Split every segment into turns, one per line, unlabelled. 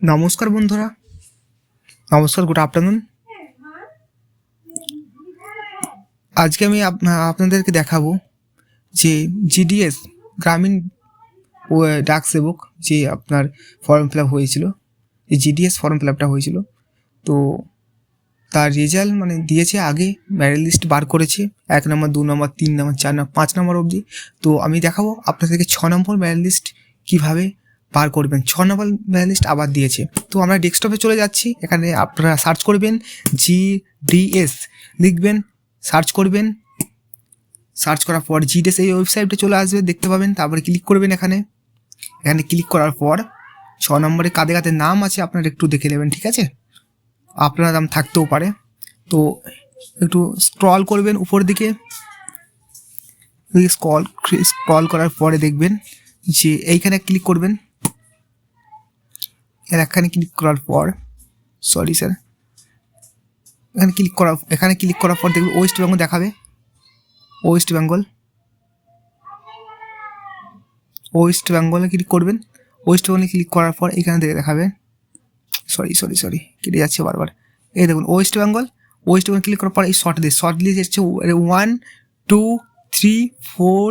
নমস্কার বন্ধুরা। নমস্কার গুড আফটারনুন আজকে আমি আপনাদেরকে দেখাবো যে জিডিএস গ্রামীণ ডাক সেবক যে আপনার ফর্ম ফিল আপ হয়েছিল, যে জিডিএস ফর্ম ফিল আপটা হয়েছিল, তো তার রেজাল্ট মানে দিয়েছে আগে ম্যারিট লিস্ট বার করেছে, এক নম্বর দু নম্বর তিন নম্বর চার নম্বর পাঁচ নম্বর অবধি। তো আমি দেখাবো আপনাদেরকে ছ নম্বর ম্যারিট লিস্ট কীভাবে বার করবেন। ছ নম্বর লিস্ট আবার দিয়েছে। তো আমরা ডেস্কটপে চলে যাচ্ছি। এখানে আপনারা সার্চ করবেন জি ডিএস লিখবেন সার্চ করবেন। সার্চ করার পর জিডিএস এই ওয়েবসাইটে চলে আসবে, দেখতে পাবেন। তারপরে ক্লিক করবেন এখানে। এখানে ক্লিক করার পর ছ নম্বরে কাদের কাদের নাম আছে, আপনারা একটু দেখে নেবেন, ঠিক আছে? আপনার নাম থাকতেও পারে। তো একটু স্ক্রল করবেন উপর দিকে। স্ক্রল স্ক্রল করার পরে দেখবেন যে এইখানে ক্লিক করবেন। এখানে ক্লিক করার পর সরি স্যার এখানে ক্লিক করার, এখানে ক্লিক করার পর দেখবেন ওয়েস্ট বেঙ্গল দেখাবে। ওয়েস্ট বেঙ্গল ওয়েস্ট বেঙ্গলে ক্লিক করবেন। ওয়েস্ট বেঙ্গলে ক্লিক করার পর এখানে দেখে দেখাবে। সরি সরি সরি কেটে যাচ্ছে বারবার। এই দেখুন West Bengal West Bengal click করার পর এই শর্ট দিয়ে short list one two three four five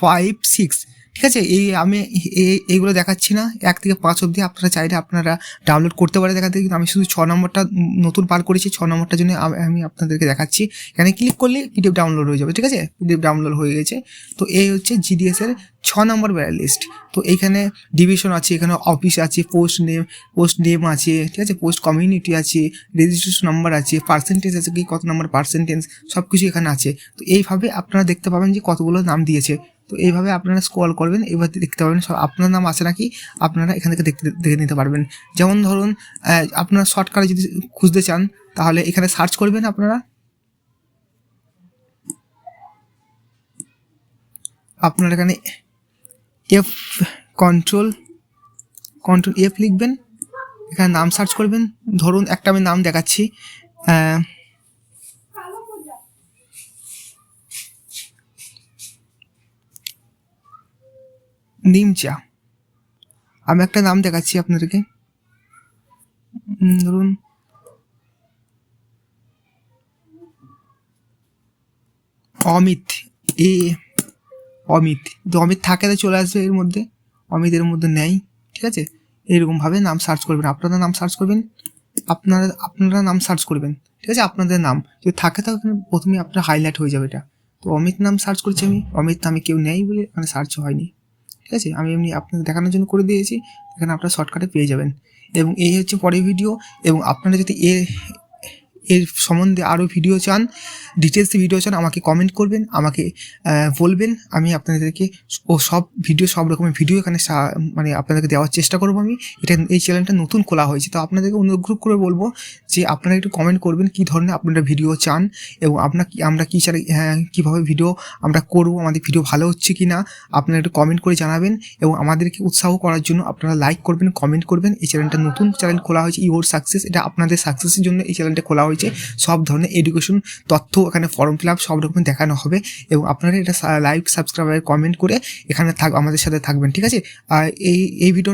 five six ঠিক আছে? এই আমি এই- এইগুলো দেখাচ্ছি না। এক থেকে পাঁচ অবধি আপনারা চাইলে আপনারা ডাউনলোড করতে পারে দেখাতে কিন্তু আমি শুধু ছ নম্বরটা নতুন পার করেছি। ছ নম্বরটার জন্য আমি- আপনাদেরকে দেখাচ্ছি। এখানে ক্লিক করলে পিডিএফ ডাউনলোড হয়ে যাবে, ঠিক আছে? পিডিএফ ডাউনলোড হয়ে গেছে। তো এই হচ্ছে জিডিএস এর ছ নম্বর ব্যারাল লিস্ট তো এইখানে ডিভিশন আছে, এখানে অফিস আছে পোস্ট নেম পোস্ট নেম আছে, ঠিক আছে? পোস্ট কমিউনিটি আছে রেজিস্ট্রেশন নাম্বার আছে পার্সেন্টেজ আছে কি, কত নাম্বার পার্সেন্টেজ সব কিছু এখানে আছে। তো এইভাবে আপনারা দেখতে পাবেন যে কতগুলো নাম দিয়েছে। তো এইভাবে আপনারা স্ক্রল করবেন এবার দেখতে পাবেন সব আপনার নাম আছে নাকি আপনারা এখান থেকে দেখতে, দেখে নিতে পারবেন। যেমন ধরুন আপনারা শর্টকাটে যদি খুঁজতে চান, তাহলে এখানে সার্চ করবেন আপনারা। আপনার এখানে এফ কন্ট্রোল কন্ট্রোল এফ লিখবেন, এখানে নাম সার্চ করবেন। ধরুন, একটা আমি নাম দেখাচ্ছি নিমচা। আমি একটা নাম দেখাচ্ছি আপনাদেরকে। ধরুন। অমিত, এ, অমিত। তো অমিত থাকে তো চলে আসবে এর মধ্যে। অমিত এর মধ্যে নেই, ঠিক আছে? এরকমভাবে নাম সার্চ করবেন। আপনারা নাম সার্চ করবেন, আপনারা আপনারা নাম সার্চ করবেন, ঠিক আছে? আপনাদের নাম। যদি থাকে তো ওখানে প্রথমে আপনার হাইলাইট হয়ে যাবে এটা। তো অমিত নাম সার্চ করছি আমি। অমিত নামে কেউ নেই বলে মানে সার্চ হয়নি। ঠিক আছে? আমি এমনি আপনাকে দেখানোর জন্য করে দিয়েছি। এখানে আপনারা শর্টকাটে পেয়ে যাবেন। এবং এই হচ্ছে পরের ভিডিও এবং আপনারা যদি এর এর সম্বন্ধে আরও ভিডিও চান ডিটেলসে ভিডিও চান আমাকে কমেন্ট করবেন, আমাকে বলবেন। আমি আপনাদেরকে ও সব ভিডিও সব রকমের ভিডিও এখানে মানে আপনাদেরকে দেওয়ার চেষ্টা করব আমি। এটা এই চ্যানেলটা নতুন খোলা হয়েছে, তো আপনাদেরকে অনুগ্রহ করে বলব যে আপনারা একটু কমেন্ট করবেন কী ধরনের আপনারা ভিডিও চান এবং আপনার আমরা কী চাই হ্যাঁ কীভাবে ভিডিও আমরা করব, আমাদের ভিডিও ভালো হচ্ছে কি না আপনারা একটু কমেন্ট করে জানাবেন এবং আমাদেরকে উৎসাহ করার জন্য আপনারা লাইক করবেন কমেন্ট করবেন। এই চ্যানেলটা নতুন চ্যানেল খোলা হয়েছে ইওর সাকসেস এটা আপনাদের সাকসেসের জন্য এই চ্যানেলটা খোলা হয়েছে। সব ধরনের এডুকেশন তথ্য এখানে ফর্ম ফিল আপ সব রকম দেখানো হবে এবং আপনারা এটা লাইক সাবস্ক্রাইব কমেন্ট করে এখানে থাক, আমাদের সাথে থাকবেন, ঠিক আছে? আর এই এই ভিডিও